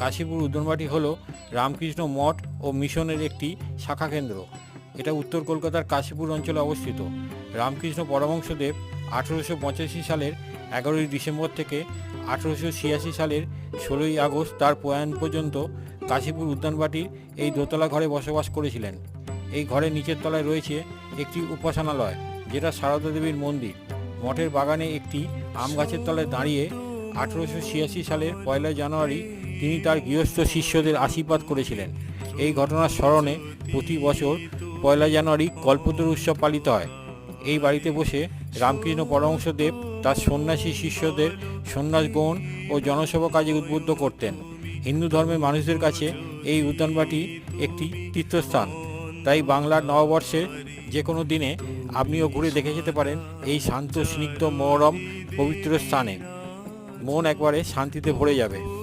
কাশীপুর উদ্যানবাটি হল রামকৃষ্ণ মঠ ও মিশনের একটি শাখা কেন্দ্র। এটা উত্তর কলকাতার কাশীপুর অঞ্চলে অবস্থিত। রামকৃষ্ণ পরমহংসদেব আঠেরোশো পঁচাশি সালের এগারোই ডিসেম্বর থেকে আঠেরোশো ছিয়াশি সালের ষোলোই আগস্ট তার প্রয়াণ পর্যন্ত কাশীপুর উদ্যানবাটির এই দোতলা ঘরে বসবাস করেছিলেন। এই ঘরের নিচের তলায় রয়েছে একটি উপাসনালয়, যেটা সারদা দেবীর মন্দির। মঠের বাগানে একটি আম গাছের তলায় দাঁড়িয়ে আঠেরোশো ছিয়াশি সালের পয়লা জানুয়ারি তিনি তার গৃহস্থ শিষ্যদের আশীর্বাদ করেছিলেন। এই ঘটনার স্মরণে প্রতি বছর পয়লা জানুয়ারি কল্পতরু উৎসব পালিত হয়। এই বাড়িতে বসে রামকৃষ্ণ পরমহংসদেব তার সন্ন্যাসী শিষ্যদের সন্ন্যাস গ্রহণ ও জনসভা কাজে উদ্বুদ্ধ করতেন। হিন্দু ধর্মের মানুষদের কাছে এই উদ্যানবাটি একটি তীর্থস্থান। তাই বাংলার নববর্ষের যে কোনো দিনে আপনিও ঘুরে দেখে যেতে পারেন এই শান্ত, স্নিগ্ধ মনোরম, পবিত্র স্থানে। মন একবারে শান্তিতে ভরে যাবে।